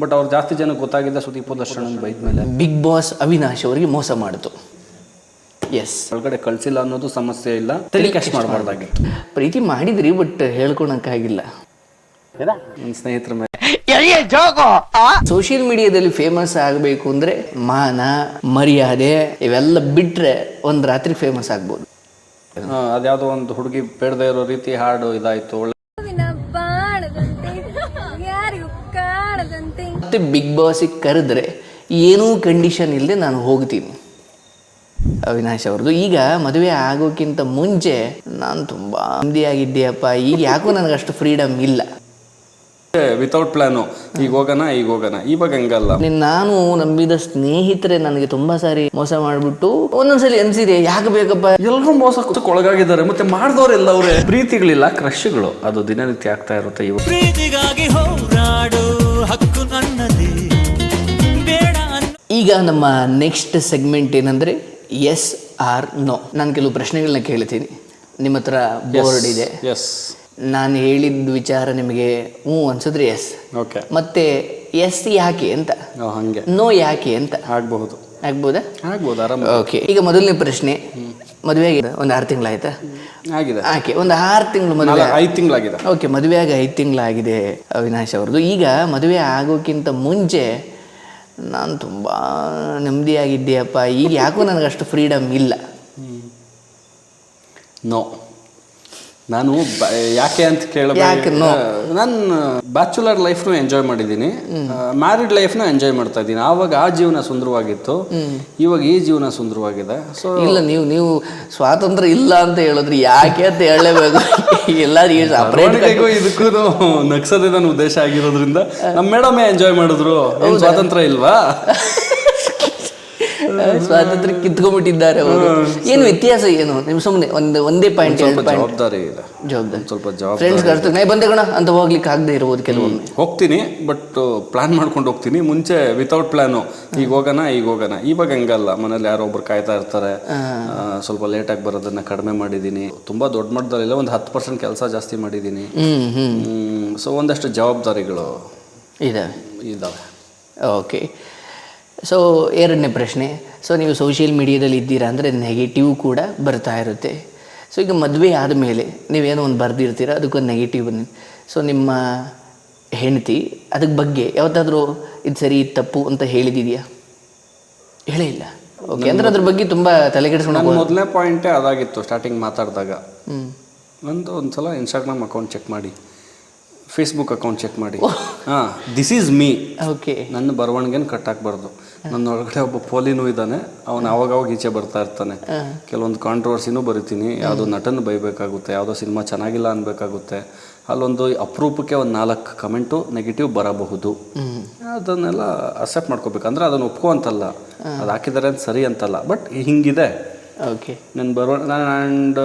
But ಅವ್ರು ಜಾಸ್ತಿ ಜನ ಗೊತ್ತಾಗಿದ್ದ ಸುದೀಪ್ ದರ್ಶನ್ ಬೈದ ಮೇಲೆ. ಬಿಗ್ ಬಾಸ್ ಅವಿನಾಶ್ ಅವರಿಗೆ ಮೋಸ ಮಾಡಿತು. ಎಸ್ ಒಳಗಡೆ ಕಳ್ಸಿಲ್ಲ ಅನ್ನೋದು ಸಮಸ್ಯೆ ಇಲ್ಲ. ಟೆಲಿಕಾಸ್ಟ್ ಮಾಡಬಾರ್ದಾಗಿತ್ತು ಪ್ರೀತಿ ಮಾಡಿದ್ರಿ ಬಟ್ ಹೇಳ್ಕೊಳಕ್ಕಾಗಿಲ್ಲ ನನ್ನ ಸ್ನೇಹಿತರ ಮೇಲೆ. ಸೋಷಿಯಲ್ ಮೀಡಿಯಾದಲ್ಲಿ ಫೇಮಸ್ ಆಗಬೇಕು ಅಂದ್ರೆ ಮಾನ ಮರ್ಯಾದೆ ಇವೆಲ್ಲ ಬಿಟ್ರೆ ಒಂದ್ ರಾತ್ರಿ ಫೇಮಸ್ ಆಗ್ಬೋದು. ಆ, ಅದ್ಯಾವುದೋ ಒಂದು ಹುಡುಗಿ ಬೇಡದೇ ಇರೋ ರೀತಿ ಹಾಡು ಇದಾಯ್ತು ಒಳ್ಳೆ ಮತ್ತೆ ಬಿಗ್ ಬಾಸಿಗೆ ಕರೆದ್ರೆ ಏನೂ ಕಂಡೀಷನ್ ಇಲ್ಲದೆ ನಾನು ಹೋಗ್ತೀನಿ. ಅವಿನಾಶ್ ಅವ್ರದ್ದು. ಈಗ ಮದುವೆ ಆಗೋಕ್ಕಿಂತ ಮುಂಚೆ ನಾನು ತುಂಬಾ ಆಗಿದ್ದೀಯಪ್ಪ ಈಗ ಯಾಕೋ ನನಗೆ ಅಷ್ಟು ಫ್ರೀಡಮ್ ಇಲ್ಲ ವಿತೌಟ್ ಪ್ಲಾನು ಈಗ ಹೋಗೋಣ ಈಗ ಹೋಗೋಣ ಇವಾಗ ಹಂಗಲ್ಲ. ನಾನು ನಂಬಿದ ಸ್ನೇಹಿತರೆ ನನಗೆ ತುಂಬಾ ಸಾರಿ ಮೋಸ ಮಾಡ್ಬಿಟ್ಟು ಒಂದೊಂದ್ಸಲಿ ಅನ್ಸಿದೆ ಯಾಕೆ ಬೇಕಪ್ಪ? ಎಲ್ಲರೂ ಮೋಸಕ್ಕೆ ಒಳಗಾಗಿದ್ದಾರೆ ಮತ್ತೆ ಮಾಡಿದವರೆಲ್ಲ ಅವರೇ? ಪ್ರೀತಿಗಳಿಲ್ಲ ಕ್ರಶ್ಗಳು ಅದು ದಿನನಿತ್ಯ ಆಗ್ತಾ ಇರುತ್ತೆ. ಇವಾಗ ಪ್ರೀತಿಗಾಗಿ ಹೋರಾಡು ಹಕ್ಕು ಅನ್ನ ಈಗ ನಮ್ಮ ನೆಕ್ಸ್ಟ್ ಸೆಗ್ಮೆಂಟ್ ಏನಂದ್ರೆ ಎಸ್ ಆರ್ ನೋ ನಾನು ಕೆಲವು ಪ್ರಶ್ನೆಗಳನ್ನ ಕೇಳ್ತೀನಿ. ನಿಮ್ಮ ಹತ್ರ ಬೋರ್ಡ್ ಇದೆ. ಎಸ್ ನಾನು ಹೇಳಿದ ವಿಚಾರ ನಿಮಗೆ ಹ್ಞೂ ಅನ್ಸಿದ್ರೆ ಎಸ್ ಓಕೆ ಮತ್ತೆ ಎಸ್ ಯಾಕೆ ಅಂತ? ಹಾಗೆ. ನೋ ಯಾಕೆ ಅಂತ? ಆಗ್ಬಹುದು. ಆಗ್ಬೋದಾ? ಆಗ್ಬೋದು ಆರಾಮ ಓಕೆ ಈಗ ಮೊದಲನೇ ಪ್ರಶ್ನೆ. ಮದುವೆ ಆಗಿದೆ ಒಂದು ಆರು ತಿಂಗಳಾಯ್ತಾ? ಆಗಿದೆ. ಆಕೆ ಒಂದು ಆರು ತಿಂಗಳು ಮದುವೆ ಐದು ತಿಂಗಳಾಗಿದೆ. ಓಕೆ ಮದುವೆಯಾಗಿ ಐದು ತಿಂಗಳಾಗಿದೆ ಅವಿನಾಶ್ ಅವ್ರದ್ದು. ಈಗ ಮದುವೆ ಆಗೋಕ್ಕಿಂತ ಮುಂಚೆ ನಾನು ತುಂಬ ನೆಮ್ಮದಿಯಾಗಿದ್ದೀಯಪ್ಪ. ಈಗ ಯಾಕೋ ನನಗೆ ಅಷ್ಟು ಫ್ರೀಡಮ್ ಇಲ್ಲ. ನೋ ನಾನು ಬ- ಯಾಕೆ ಅಂತ ಯಾಕೆ ಕೇಳಬೇಕು no? ನಾನು ಬ್ಯಾಚುಲರ್ ಲೈಫ್ನು ಎಂಜಾಯ್ ಮಾಡಿದ್ದೀನಿ. ಮ್ಯಾರಿಡ್ ಲೈಫ್ನು ಎಂಜಾಯ್ ಮಾಡ್ತಾ ಇದ್ದೀನಿ. ಆವಾಗ ಆ ಜೀವನ ಸುಂದರವಾಗಿತ್ತು. ಇವಾಗ ಈ ಜೀವನ ಸುಂದರವಾಗಿದೆ. ಸೊ ಇಲ್ಲ ನೀವು ನೀವು ಸ್ವಾತಂತ್ರ್ಯ ಇಲ್ಲ ಅಂತ ಹೇಳಿದ್ರಿ ಯಾಕೆ ಅಂತ ಹೇಳಲೇಬೇಕು. ಎಲ್ಲರಿಗೂ ಸಪ್ರೇಟ್ ಬರವಣಿಗೆಗೂ ಇದಕ್ಕೂ ನಗ್ಸೋದೇ ನನ್ನ ಉದ್ದೇಶ ಆಗಿರೋದ್ರಿಂದ ನಮ್ಮ ಮೇಡಮೇ ಎಂಜಾಯ್ ಮಾಡಿದ್ರು. ಏನ್ ಸ್ವಾತಂತ್ರ್ಯ ಇಲ್ವಾ? ಸ್ವಾತಂತ್ರ್ಯ ಕಿತ್ಕೊಂಡ್ಬಿಟ್ಟಿದ್ದಾರೆ ಅವರು. ಏನು ವ್ಯತ್ಯಾಸ ಏನು? ನಿಮ್ ಸುಮ್ಮನೆ ಒಂದು ಒಂದೇ ಪಾಯಿಂಟ್ ಸ್ವಲ್ಪ ಎರಡು ಪಾಯಿಂಟ್ ಜವಾಬ್ದಾರಿ ಇದೆ. ಜವಾಬ್ದಾರಿ. ಸ್ವಲ್ಪ ಜವಾಬ್ದಾರಿ ಫ್ರೆಂಡ್ಸ್ ನೈ ಬಂದೆ ಕಣ ಅಂತ ಹೋಗ್ಲಿಕ್ಕೆ ಆಗದೆ ಇರ್ಬೋದು ಕೆಲವೊಮ್ಮೆ. ಹೋಗ್ತೀನಿ ಬಟ್ ಪ್ಲಾನ್ ಮಾಡ್ಕೊಂಡು ಹೋಗ್ತೀನಿ. ಮುಂಚೆ ವಿತೌಟ್ ಪ್ಲಾನು ಈಗ ಹೋಗೋಣ ಈಗ ಹೋಗೋಣ. ಇವಾಗ ಹಂಗಲ್ಲ. ಮನೇಲಿ ಯಾರೋ ಒಬ್ರು ಕಾಯ್ತಾ ಇರ್ತಾರೆ. ಸ್ವಲ್ಪ ಸ್ವಲ್ಪ ಲೇಟಾಗಿ ಬರೋದನ್ನ ಕಡಿಮೆ ಮಾಡಿದ್ದೀನಿ ತುಂಬಾ ದೊಡ್ಡ ಮಟ್ಟದಲ್ಲಿಲ್ಲ ಒಂದು ಹತ್ತು ಪರ್ಸೆಂಟ್ ಕೆಲಸ ಜಾಸ್ತಿ ಮಾಡಿದ್ದೀನಿ ಸೊ ಒಂದಷ್ಟು ಜವಾಬ್ದಾರಿಗಳು ಇದಾವೆ. ಇದಾವೆ. ಓಕೆ. ಸೊ ಎರಡನೇ ಪ್ರಶ್ನೆ. ಸೊ ನೀವು ಸೋಷಿಯಲ್ ಮೀಡಿಯಾದಲ್ಲಿ ಇದ್ದೀರಾ ಅಂದರೆ ನೆಗೆಟಿವ್ ಕೂಡ ಬರ್ತಾ ಇರುತ್ತೆ. ಸೊ ಈಗ ಮದುವೆ ಆದಮೇಲೆ ನೀವೇನೋ ಒಂದು ಬರೆದಿರ್ತೀರ ಅದಕ್ಕೊಂದು ನೆಗೆಟಿವ್ ಸೊ ನಿಮ್ಮ ಹೆಂಡತಿ ಅದಕ್ಕೆ ಬಗ್ಗೆ ಯಾವತ್ತಾದರೂ ಇದು ಸರಿ ಇದು ತಪ್ಪು ಅಂತ ಹೇಳಿದಿದೆಯಾ? ಹೇಳೇ ಇಲ್ಲ. ಓಕೆ ಅಂದ್ರೆ ಅದ್ರ ಬಗ್ಗೆ ತುಂಬ ತಲೆ ಕೆಡಿಸ್ಕೊಂಡು ಮೊದಲನೇ ಪಾಯಿಂಟೇ ಅದಾಗಿತ್ತು ಸ್ಟಾರ್ಟಿಂಗ್ ಮಾತಾಡಿದಾಗ. ಹ್ಞೂ ನಂದು ಒಂದ್ಸಲ ಇನ್ಸ್ಟಾಗ್ರಾಮ್ ಅಕೌಂಟ್ ಚೆಕ್ ಮಾಡಿ. ಫೇಸ್ಬುಕ್ ಅಕೌಂಟ್ ಚೆಕ್ ಮಾಡಿ. ಹಾಂ ದಿಸ್ ಈಸ್ ಮೀ ಓಕೆ ನನ್ನ ಬರವಣಿಗೆನ ಕಟ್ ಹಾಕ್ಬಾರ್ದು ನನ್ನ ಒಳಗಡೆ ಒಬ್ಬ ಪೋಲಿನೂ ಇದ್ದಾನೆ. ಅವನು ಅವಾಗವಾಗ ಈಚೆ ಬರ್ತಾ ಇರ್ತಾನೆ. ಕೆಲವೊಂದು ಕಾಂಟ್ರವರ್ಸಿನೂ ಬರಿತೀನಿ. ಯಾವುದೋ ನಟನ ಬೈಬೇಕಾಗುತ್ತೆ ಯಾವುದೋ ಸಿನಿಮಾ ಚೆನ್ನಾಗಿಲ್ಲ ಅನ್ಬೇಕಾಗುತ್ತೆ. ಅಲ್ಲೊಂದು ಅಪರೂಪಕ್ಕೆ ಒಂದು ನಾಲ್ಕು ಕಮೆಂಟು ನೆಗೆಟಿವ್ ಬರಬಹುದು. ಅದನ್ನೆಲ್ಲ ಅಕ್ಸೆಪ್ಟ್ ಮಾಡ್ಕೋಬೇಕು. ಅಂದರೆ ಅದನ್ನು ಒಪ್ಕೋ ಅಂತಲ್ಲ ಅದು ಹಾಕಿದ್ದಾರೆ ಅಂತ ಸರಿ ಅಂತಲ್ಲ. ಬಟ್ ಹಿಂಗಿದೆ. ಓಕೆ ನನ್ನ ಬರೋ ನಾನು ಆ್ಯಂಡ್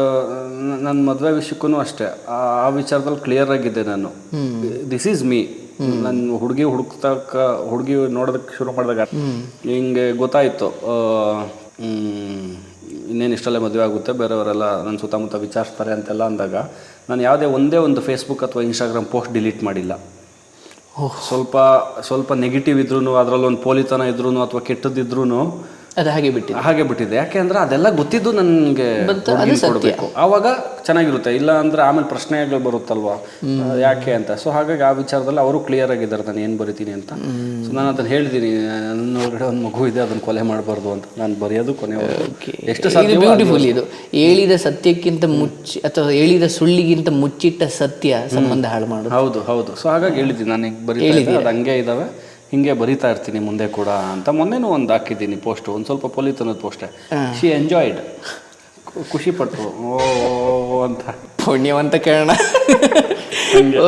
ನನ್ನ ಮದುವೆ ವಿಷಯಕ್ಕೂ ಅಷ್ಟೇ. ಆ ಆ ವಿಚಾರದಲ್ಲಿ ಕ್ಲಿಯರ್ ಆಗಿದ್ದೆ ನಾನು. ದಿಸ್ ಈಸ್ ಮೀ ನನ್ನ ಹುಡುಗಿ ಹುಡುಕ್ತಕ್ಕ ಹುಡುಗಿ ನೋಡೋದಕ್ಕೆ ಶುರು ಮಾಡಿದಾಗ ಹಿಂಗೆ ಗೊತ್ತಾಯಿತು ಇನ್ನೇನು ಇಷ್ಟಲ್ಲೇ ಮದುವೆ ಆಗುತ್ತೆ ಬೇರೆಯವರೆಲ್ಲ ನನ್ನ ಸುತ್ತಮುತ್ತ ವಿಚಾರಿಸ್ತಾರೆ ಅಂತೆಲ್ಲ ಅಂದಾಗ ನಾನು ಯಾವುದೇ ಒಂದೇ ಒಂದು ಫೇಸ್ಬುಕ್ ಅಥವಾ ಇನ್ಸ್ಟಾಗ್ರಾಮ್ ಪೋಸ್ಟ್ ಡಿಲೀಟ್ ಮಾಡಿಲ್ಲ. ಸ್ವಲ್ಪ ಸ್ವಲ್ಪ ನೆಗೆಟಿವ್ ಇದ್ರೂ ಅದರಲ್ಲೊಂದು ಪೋಲಿತನ ಇದ್ರೂ ಅಥವಾ ಕೆಟ್ಟದಿದ್ರೂ ಅದು ಹಾಗೆ ಬಿಟ್ಟಿದೆ. ಹಾಗೆ ಬಿಟ್ಟಿದೆ. ಯಾಕೆ ಅಂದ್ರೆ ಅದೆಲ್ಲ ಗೊತ್ತಿದ್ದು ನನಗೆ. ಕೊಡಬೇಕು ಆವಾಗ ಚೆನ್ನಾಗಿರುತ್ತೆ. ಇಲ್ಲ ಅಂದ್ರೆ ಆಮೇಲೆ ಪ್ರಶ್ನೆಗಳು ಬರುತ್ತಲ್ವಾ? ಯಾಕೆ ಅಂತ. ಸೊ ಹಾಗಾಗಿ ಆ ವಿಚಾರದಲ್ಲಿ ಅವರು ಕ್ಲಿಯರ್ ಆಗಿದ್ದಾರೆ. ನಾನು ಏನು ಬರಿತೀನಿ ಅಂತ. ಸೊ ನಾನು ಅದನ್ನ ಹೇಳಿದ್ದೀನಿ ನನ್ನ ಒಳಗಡೆ ಒಂದು ಮಗು ಇದೆ ಅದನ್ನ ಕೊಲೆ ಮಾಡಬಾರ್ದು ಅಂತ. ನಾನು ಬರೆಯೋದು ಕೊನೆ ಎಷ್ಟು ಇದು ಬ್ಯೂಟಿಫುಲ್ ಇದು. ಹೇಳಿದ ಸತ್ಯಕ್ಕಿಂತ ಮುಚ್ಚಿ ಅಥವಾ ಹೇಳಿದ ಸುಳ್ಳಿಗಿಂತ ಮುಚ್ಚಿಟ್ಟ ಸತ್ಯ ಸಂಬಂಧ ಹಾಳು ಮಾಡೋದು. ಹೌದು ಹೌದು. ಸೊ ಹಾಗಾಗಿ ಹೇಳಿದ್ದೀನಿ ನಾನು ಬರೀ ಹಂಗೆ ಇದಾವೆ. ಹಿಂಗೆ ಬರಿತಾ ಇರ್ತೀನಿ ಮುಂದೆ ಕೂಡ ಅಂತ. ಮೊನ್ನೆನೂ ಒಂದು ಹಾಕಿದ್ದೀನಿ ಪೋಸ್ಟ್ ಒಂದು ಸ್ವಲ್ಪ ಪೊಲೀತನದ ಪೋಸ್ಟೇ ಶಿ ಎಂಜಾಯ್ಡ್ ಖುಷಿ ಪಟ್ಟು ಓ ಅಂತ. ಪುಣ್ಯವಂತ ಕೇಳೋಣ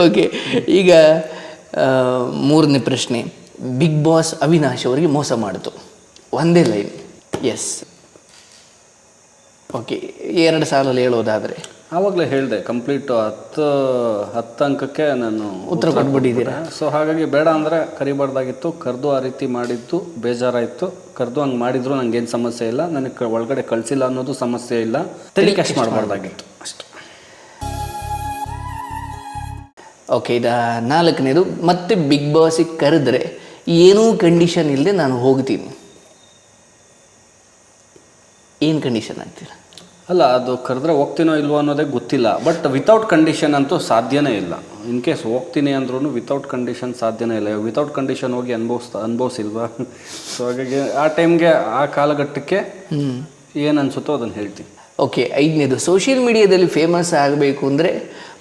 ಓಕೆ ಈಗ ಮೂರನೇ ಪ್ರಶ್ನೆ. ಬಿಗ್ ಬಾಸ್ ಅವಿನಾಶ್ ಅವರಿಗೆ ಮೋಸ ಮಾಡಿತು. ಒಂದೇ ಲೈನ್ ಎಸ್ ಓಕೆ ಎರಡು ಸಾಲಲ್ಲಿ ಹೇಳೋದಾದರೆ. ಆವಾಗಲೇ ಹೇಳಿದೆ ಕಂಪ್ಲೀಟ್ ಹತ್ತು ಹತ್ತು ಅಂಕಕ್ಕೆ ನಾನು ಉತ್ತರ ಕೊಟ್ಬಿಟ್ಟಿದ್ದೀರಾ? ಸೊ ಹಾಗಾಗಿ ಬೇಡ ಅಂದರೆ ಕರಿಬಾರ್ದಾಗಿತ್ತು ಕರೆದು ಆ ರೀತಿ ಮಾಡಿದ್ದು ಬೇಜಾರಾಯಿತು. ಕರೆದು ಹಂಗೆ ಮಾಡಿದ್ರು ನಂಗೇನು ಸಮಸ್ಯೆ ಇಲ್ಲ. ನನಗೆ ಒಳಗಡೆ ಕಳಿಸಿಲ್ಲ ಅನ್ನೋದು ಸಮಸ್ಯೆ ಇಲ್ಲ. ಟೆಲಿಕಾಸ್ಟ್ ಮಾಡಬಾರ್ದಾಗಿತ್ತು. ಅಷ್ಟೆ. ಓಕೆ ಇದು ನಾಲ್ಕನೇದು ಮತ್ತೆ ಬಿಗ್ ಬಾಸಿಗೆ ಕರೆದ್ರೆ ಏನೂ ಕಂಡೀಷನ್ ಇಲ್ಲದೆ ನಾನು ಹೋಗ್ತೀನಿ. ಏನು ಕಂಡೀಷನ್ ಆಗ್ತೀರಾ ಅಲ್ಲ ಅದು ಕರೆದ್ರೆ ಹೋಗ್ತೀನೋ ಇಲ್ವೋ ಅನ್ನೋದೇ ಗೊತ್ತಿಲ್ಲ. ಬಟ್ ವಿತೌಟ್ ಕಂಡೀಷನ್ ಅಂತೂ ಸಾಧ್ಯನೇ ಇಲ್ಲ. ಇನ್ ಕೇಸ್ ಹೋಗ್ತೀನಿ ಅಂದ್ರೂ ವಿತೌಟ್ ಕಂಡೀಷನ್ ಸಾಧ್ಯನೇ ಇಲ್ಲ. ವಿತೌಟ್ ಕಂಡೀಷನ್ ಹೋಗಿ ಅನುಭವಿಸ್ತಾ ಅನುಭವಿಸಿಲ್ವಾ? ಸೊ ಹಾಗಾಗಿ ಆ ಟೈಮ್ಗೆ ಆ ಕಾಲಘಟ್ಟಕ್ಕೆ ಏನು ಅನ್ಸುತ್ತೋ ಅದನ್ನು ಹೇಳ್ತೀನಿ. ಓಕೆ ಐದನೇದು ಸೋಷಿಯಲ್ ಮೀಡಿಯಾದಲ್ಲಿ ಫೇಮಸ್ ಆಗಬೇಕು ಅಂದರೆ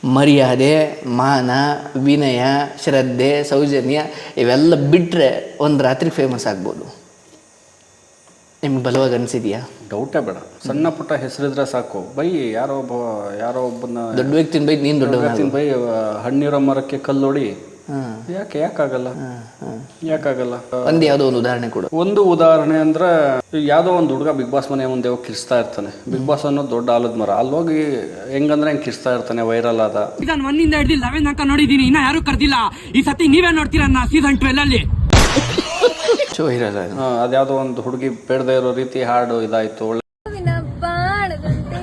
ಮರ್ಯಾದೆ ಮಾನ ವಿನಯ ಶ್ರದ್ಧೆ ಸೌಜನ್ಯ ಇವೆಲ್ಲ ಬಿಟ್ಟರೆ ಒಂದು ರಾತ್ರಿ ಫೇಮಸ್ ಆಗ್ಬೋದು. ನಿಮ್ಗೆ ಬಲವಾಗಿ ಅನಿಸಿದೆಯಾ? ಡೌಟೇ ಬೇಡ. ಸಣ್ಣ ಪುಟ್ಟ ಹೆಸರಿದ್ರೆ ಸಾಕು. ಬೈ ಯಾರೋ ಒಬ್ಬ ಯಾರೋ ಒಬ್ಬನ ದೊಡ್ಡ ವ್ಯಕ್ತಿನ ಬೈ ನೀನು ದೊಡ್ಡ ವ್ಯಕ್ತಿನ ಬೈ ಹಣ್ಣಿರೋ ಮರಕ್ಕೆ ಕಲ್ಲೊಡಿ. ಯಾಕೆ ಯಾಕಾಗಲ್ಲ? ಯಾಕಾಗಲ್ಲ? ಒಂದು ಯಾವುದೋ ಒಂದು ಉದಾಹರಣೆ ಕೊಡು. ಒಂದು ಉದಾಹರಣೆ ಅಂದ್ರೆ ಯಾವ್ದೋ ಒಂದು ಹುಡುಗ ಬಿಗ್ ಬಾಸ್ ಮನೆ ಮುಂದೆ ಹೋಗಿ ಕಿರ್ಸ್ತಾ ಇರ್ತಾನೆ. ಬಿಗ್ ಬಾಸ್ ಅನ್ನೋದು ದೊಡ್ಡ ಆಲದ ಮರ. ಅಲ್ಲಿ ಹೋಗಿ ಹೆಂಗಂದ್ರೆ ಹೆಂಗ್ ಕಿರ್ಸ್ತಾ ಇರ್ತಾನೆ ವೈರಲ್ ಆದ. ಸೀಸನ್ ಇಂದ ಹಿಡಿದು ಲೆವೆನ್ ತನಕ ನೋಡಿದೀನಿ ಇನ್ನ ಯಾರು ಕರ್ದಿಲ್ಲ. ಈ ಸತಿ ನೀವೇ ನೋಡ್ತೀರ ಸೀಸನ್ ಟ್ವೆಲ್ ಅಲ್ಲಿ? ಚೋ ಇರಲ್ಲ ಅದು. ಆ, ಅದ್ಯಾವುದೋ ಒಂದು ಹುಡುಗಿ ಬೇಡದೆ ಇರೋ ರೀತಿ ಹಾಡು ಇದಾಯ್ತು ಒಳ್ಳೆ ಹೂವಿನ ಬಾಣದಂತೆ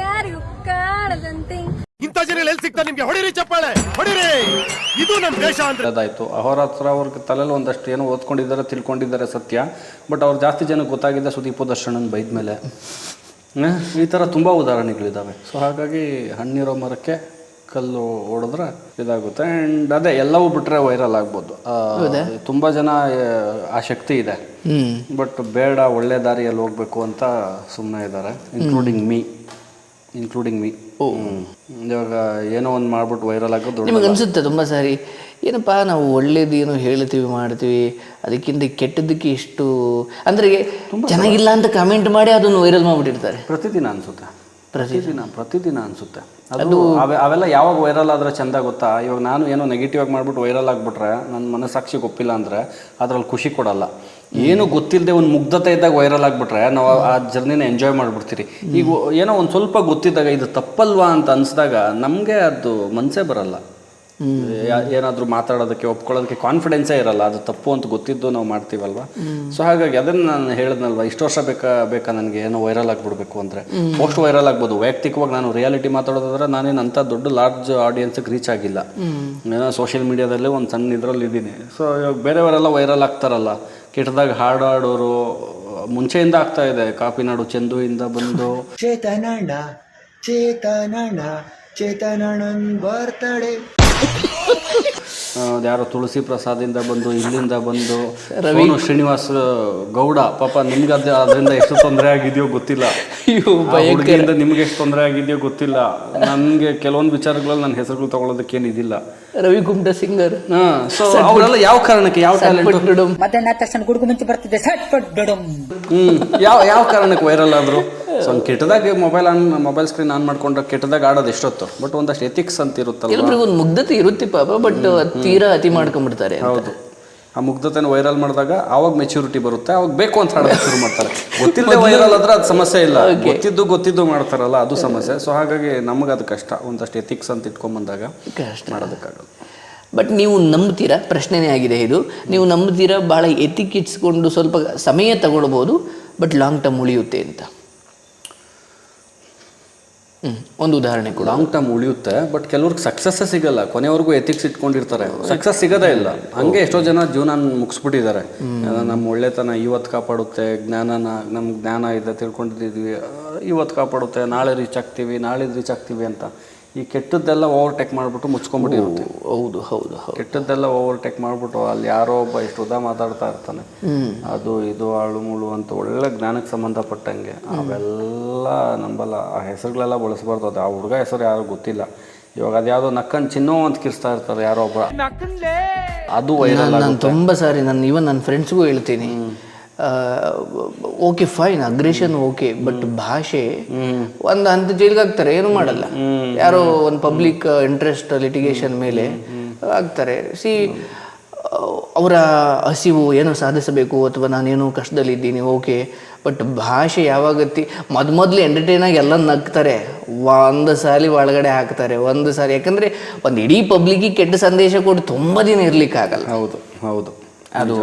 ಯಾರಿಗೂ ಕಾಣದಂತೆ. ಇಂಥ ಜನ ಎಲ್ಲಿ ಸಿಗ್ತಾರೆ ನಿಮ್ಗೆ? ಹೊಡಿರಿ ಚಪ್ಪಾಳೆ ಹೊಡಿರಿ! ಇದು ನಮ್ಮ ದೇಶ ಅಂದ್ರೆ ಅದಾಯ್ತು ಅಹೋರಾತ್ರ ಹತ್ರ ಅವ್ರಿಗೆ ತಲೆಯಲ್ಲಿ ಒಂದಷ್ಟು ಏನೋ ಓದ್ಕೊಂಡಿದ್ದಾರೆ ತಿಳ್ಕೊಂಡಿದ್ದಾರೆ ಸತ್ಯ. ಬಟ್ ಅವ್ರು ಜಾಸ್ತಿ ಜನಕ್ಕೆ ಗೊತ್ತಾಗಿದ್ದ ಸುದೀಪ ದರ್ಶನನ್ ಬೈದ ಮೇಲೆ ಈ ಥರ ತುಂಬ ಉದಾಹರಣೆಗಳಿದ್ದಾವೆ ಸೊ ಹಾಗಾಗಿ ಹಣ್ಣಿರೋ ಮರಕ್ಕೆ ಕಲ್ಲು ಹೊಡೆದ್ರೆ ಇದಾಗುತ್ತೆ. ಆ್ಯಂಡ್ ಅದೇ ಎಲ್ಲವೂ ಬಿಟ್ಟರೆ ವೈರಲ್ ಆಗ್ಬೋದು. ತುಂಬ ಜನ ಆ, ಶಕ್ತಿ ಇದೆ. ಬಟ್ ಬೇಡ ಒಳ್ಳೆ ದಾರಿಯಲ್ಲಿ ಹೋಗ್ಬೇಕು ಅಂತ ಸುಮ್ಮನೆ ಇದ್ದಾರೆ. ಇನ್ಕ್ಲೂಡಿಂಗ್ ಮೀ ಇನ್ಕ್ಲೂಡಿಂಗ್ ಮೀ ಇವಾಗ ಏನೋ ಒಂದು ಮಾಡ್ಬಿಟ್ಟು ವೈರಲ್ ಆಗೋದು ನಿಮಗೆ ಅನಿಸುತ್ತೆ ತುಂಬ ಸಾರಿ ಏನಪ್ಪ ನಾವು ಒಳ್ಳೇದೇನೋ ಹೇಳ್ತೀವಿ ಮಾಡ್ತೀವಿ ಅದಕ್ಕಿಂತ ಕೆಟ್ಟದಕ್ಕೆ ಇಷ್ಟು ಅಂದರೆ ಚೆನ್ನಾಗಿಲ್ಲ ಅಂತ ಕಮೆಂಟ್ ಮಾಡಿ ಅದನ್ನು ವೈರಲ್ ಮಾಡಿಬಿಟ್ಟಿರ್ತಾರೆ. ಪ್ರತಿದಿನ ಅನ್ಸುತ್ತೆ. ಪ್ರತಿದಿನ. ಪ್ರತಿದಿನ ಅನ್ಸುತ್ತೆ. ಅದು ಅವೆ- ಅವೆಲ್ಲ ಯಾವಾಗ ವೈರಲ್ ಆದರೆ ಚಂದ ಗೊತ್ತಾ? ಇವಾಗ ನಾನು ಏನೋ ನೆಗೆಟಿವ್ ಆಗಿ ಮಾಡಿಬಿಟ್ಟು ವೈರಲ್ ಆಗಿಬಿಟ್ರೆ ನನ್ನ ಮನಸ್ಸಾಕ್ಷಿಗೆ ಒಪ್ಪಿಲ್ಲ ಅಂದರೆ ಅದ್ರಲ್ಲಿ ಖುಷಿ ಕೊಡಲ್ಲ. ಏನು ಗೊತ್ತಿಲ್ಲದೆ ಒಂದು ಮುಗ್ಧತೆ ಇದ್ದಾಗ ವೈರಲ್ ಆಗಿಬಿಟ್ರೆ ನಾವು ಆ ಜರ್ನಿನ ಎಂಜಾಯ್ ಮಾಡ್ಬಿಡ್ತೀರಿ. ಈಗ ಏನೋ ಒಂದು ಸ್ವಲ್ಪ ಗೊತ್ತಿದ್ದಾಗ ಇದು ತಪ್ಪಲ್ವಾ ಅಂತ ಅನಿಸಿದಾಗ ನಮಗೆ ಅದು ಮನಸ್ಸೇ ಬರಲ್ಲ. ಏನಾದ್ರೂ ಮಾತಾಡೋದಕ್ಕೆ, ಒಪ್ಕೊಳ್ಳೋದಕ್ಕೆ ಕಾನ್ಫಿಡೆನ್ಸೇ ಇರಲ್ಲ. ಅದು ತಪ್ಪು ಅಂತ ಗೊತ್ತಿದ್ದು ನಾವು ಮಾಡ್ತೀವಲ್ವಾ? ಸೊ ಹಾಗಾಗಿ ಅದನ್ನ ನಾನು ಹೇಳಿದ್ನಲ್ವಾ, ಇಷ್ಟು ವರ್ಷ ಬೇಕಾ ಬೇಕಾ ನನಗೆ ಏನೋ ವೈರಲ್ ಆಗಿಬಿಡ್ಬೇಕು ಅಂದ್ರೆ. ಪೋಸ್ಟ್ ವೈರಲ್ ಆಗ್ಬೋದು. ವೈಯಕ್ತಿಕವಾಗಿ ನಾನು ರಿಯಾಲಿಟಿ ಮಾತಾಡೋದಾದ್ರೆ ನಾನೇನು ಅಂತ ದೊಡ್ಡ ಲಾರ್ಜ್ ಆಡಿಯನ್ಸ್ಗೆ ರೀಚ್ ಆಗಿಲ್ಲ. ಏನೋ ಸೋಷಿಯಲ್ ಮೀಡಿಯಾದಲ್ಲಿ ಒಂದು ಸಣ್ಣ ಇದರಲ್ಲಿ ಇದ್ದೀನಿ. ಸೊ ಇವಾಗ ಬೇರೆಯವರೆಲ್ಲ ವೈರಲ್ ಆಗ್ತಾರಲ್ಲ. ಕೆಟ್ಟದಾಗ ಹಾಡು ಹಾಡೋರು ಮುಂಚೆಯಿಂದ ಆಗ್ತಾ ಇದೆ. ಕಾಪಿನಾಡು ಚಂದುವಿಂದ ಬಂದು. ಚೇತನಣ್ಣ ಚೇತನಣ್ಣ, ಚೇತನಣ್ಣನ್ ಬರ್ತಡೆ. ಯಾರೋ ತುಳಸಿ ಪ್ರಸಾದಿಂದ ಬಂದು ಇಲ್ಲಿಂದ ಬಂದು ರವಿ. ಶ್ರೀನಿವಾಸ್ ಗೌಡ ಪಾಪ ನಿಮ್ಗೆ ಅದ ಅದರಿಂದ ಎಷ್ಟು ತೊಂದರೆ ಆಗಿದೆಯೋ ಗೊತ್ತಿಲ್ಲ. ಹುಡುಗಿಯಿಂದ ನಿಮ್ಗೆ ಎಷ್ಟು ತೊಂದರೆ ಆಗಿದೆಯೋ ಗೊತ್ತಿಲ್ಲ. ನನಗೆ ಕೆಲವೊಂದು ವಿಚಾರಗಳಲ್ಲಿ ನನ್ನ ಹೆಸರುಗಳು ತಗೊಳ್ಳೋದಕ್ಕೆ ಏನಿದಿಲ್ಲ ರವಿ ಕುಮಟ ಸಿಂಗರ್ ಸೊ ಅವರೆಲ್ಲ ಯಾವ ಕಾರಣಕ್ಕೆ ಯಾವ ಟ್ಯಾಲೆಂಟ್ ಮಧ್ಯಾಹ್ನ ತಕ್ಷಣ ಗುಡುಗು ಮುಂಚೆ ಬರ್ತಿದೆ ಹ್ಮ್ ಯಾವ ಯಾವ ಕಾರಣಕ್ಕೆ ವೈರಲ್ ಆದ್ರು? ಸೊ ಕೆಟ್ಟದಾಗ mobile on mobile screen on ಮಾಡ್ಕೊಂಡ್ರೆ ಕೆಟ್ಟದಾಗ ಆಡೋದು ಎಷ್ಟೊತ್ತು? ಬಟ್ ಒಂದಷ್ಟು ಎಥಿಕ್ಸ್ ಅಂತ ಇರುತ್ತಲ್ಲ ಎಲ್ಲರಿಗೂ ಒಂದು ಮುಗ್ಧತೆ ಇರುತ್ತೆ ಪಾಪ ಬಟ್ ತೀರಾ ಅತಿ ಮಾಡ್ಕೊಂಡ್ಬಿಡ್ತಾರೆ ಹೌದು. ಆ ಮುಗ್ಧತೆನ ವೈರಲ್ ಮಾಡಿದಾಗ ಅವಾಗ ಮೆಚ್ಯೂರಿಟಿ ಬರುತ್ತೆ. ಅವಾಗ ಬೇಕು ಅಂತ ಹಾಡೋಕೆ ಶುರು ಮಾಡ್ತಾರೆ. ಗೊತ್ತಿಲ್ಲದೆ ವೈರಲ್ ಆದ್ರೆ ಅದು ಸಮಸ್ಯೆ ಇಲ್ಲ. ಗೊತ್ತಿದ್ದು ಗೊತ್ತಿದ್ದು ಮಾಡ್ತಾರಲ್ಲ ಅದು ಸಮಸ್ಯೆ. ಸೊ ಹಾಗಾಗಿ ನಮಗೆ ಅದು ಕಷ್ಟ. ಒಂದಷ್ಟು ಎಥಿಕ್ಸ್ ಅಂತ ಇಟ್ಕೊಂಡ್ಬಂದಾಗ ಕಷ್ಟ. ಮಾಡೋದಕ್ಕಾಗಲ್ಲ ಬಟ್ ನೀವು ನಂಬ್ತೀರಾ? ಪ್ರಶ್ನೆನೇ ಆಗಿದೆ ಇದು. ನೀವು ನಂಬ್ತೀರಾ? ಭಾಳ ಎತ್ತಿಕ್ಕಿಡ್ಸ್ಕೊಂಡು ಸ್ವಲ್ಪ ಸಮಯ ತಗೊಳ್ಬೋದು ಬಟ್ ಲಾಂಗ್ ಟರ್ಮ್ ಉಳಿಯುತ್ತೆ ಅಂತ. ಒಂದು ಉದಾಹರಣೆ ಕೂಡ. ಲಾಂಗ್ ಟರ್ಮ್ ಉಳಿಯುತ್ತೆ ಬಟ್ ಕೆಲವ್ರಿಗೆ ಸಕ್ಸಸ್ ಸಿಗಲ್ಲ. ಕೊನೆವರೆಗೂ ಎಥಿಕ್ಸ್ ಇಟ್ಕೊಂಡಿರ್ತಾರೆ. ಸಕ್ಸಸ್ ಸಿಗೋದೇ ಇಲ್ಲ. ಹಂಗೆ ಎಷ್ಟೋ ಜನ ಜೀವನ ಮುಗಿಸ್ಬಿಟ್ಟಿದ್ದಾರೆ. ನಮ್ಮ ಒಳ್ಳೆತನ ಇವತ್ತು ಕಾಪಾಡುತ್ತೆ ಜ್ಞಾನನ ನಮ್ಮ ಜ್ಞಾನ ಇದೆ ತಿಳ್ಕೊಂಡಿದ್ದೀವಿ ಇವತ್ತು ಕಾಪಾಡುತ್ತೆ ನಾಳೆ ರೀಚ್ ಆಗ್ತೀವಿ ನಾಳೆ ರೀಚ್ ಆಗ್ತೀವಿ ಅಂತ. ಈ ಕೆಟ್ಟದ್ದೆಲ್ಲ ಓವರ್ಟೇಕ್ ಮಾಡಿಬಿಟ್ಟು ಮುಚ್ಕೊಂಡ್ಬಿಟ್ಟಿರುತ್ತೆ. ಹೌದು ಹೌದು ಹೌದು. ಕೆಟ್ಟದ್ದೆಲ್ಲ ಓವರ್ಟೇಕ್ ಮಾಡಿಬಿಟ್ಟು ಅಲ್ಲಿ ಯಾರೋ ಒಬ್ಬ ಇಷ್ಟು ಉದಾ ಮಾತಾಡ್ತಾ ಇರ್ತಾನೆ. ಅದು ಇದು ಆಳು ಮುಳು ಅಂತ ಒಳ್ಳೆ ಜ್ಞಾನಕ್ಕೆ ಸಂಬಂಧಪಟ್ಟಂಗೆ ಅವೆಲ್ಲ ನಂಬಲ್ಲ ಆ ಹೆಸರುಗಳೆಲ್ಲ ಬಳಸಬಾರ್ದು. ಅದು ಆ ಹುಡುಗ ಹೆಸರು ಯಾರು ಗೊತ್ತಿಲ್ಲ. ಇವಾಗ ಅದ್ಯಾವುದೋ ನಕ್ಕನ್ ಚಿನ್ನೋ ಅಂತ ಕಿರ್ಸ್ತಾ ಇರ್ತಾರೆ ಯಾರೋ ಒಬ್ಬ. ಅದು ವೈರಲ್ ನಾನು ತುಂಬ ಸಾರಿ ನಾನು ಇವನ್ ನನ್ನ ಫ್ರೆಂಡ್ಸ್ಗೂ ಹೇಳ್ತೀನಿ. Okay fine aggression okay but ಭಾಷೆ ಒಂದು ಹಂತ ಜೈಲ್ಗೆ ಹಾಕ್ತಾರೆ ಏನು ಮಾಡಲ್ಲ. ಯಾರೋ ಒಂದು ಪಬ್ಲಿಕ್ ಇಂಟ್ರೆಸ್ಟ್ ಲಿಟಿಗೇಷನ್ ಮೇಲೆ ಆಗ್ತಾರೆ. ಸಿ ಅವರ ಹಸಿವು ಏನೋ ಸಾಧಿಸಬೇಕು ಅಥವಾ ನಾನೇನು ಕಷ್ಟದಲ್ಲಿದ್ದೀನಿ ಓಕೆ ಬಟ್ ಭಾಷೆ ಯಾವಾಗತ್ತಿ ಮೊದ್ ಮೊದಲು ಎಂಟರ್ಟೈನ್ ಆಗಿ ಎಲ್ಲ ನಗ್ತಾರೆ. ಒಂದು ಸಾಲಿ ಒಳಗಡೆ ಹಾಕ್ತಾರೆ ಒಂದು ಸಾರಿ ಯಾಕಂದ್ರೆ ಒಂದು ಇಡೀ ಪಬ್ಲಿಕ್ಕಿಗೆ ಕೆಟ್ಟ ಸಂದೇಶ ಕೊಟ್ಟು ತುಂಬ ದಿನ ಆಗಲ್ಲ ಹೌದು ಹೌದು. ಅದು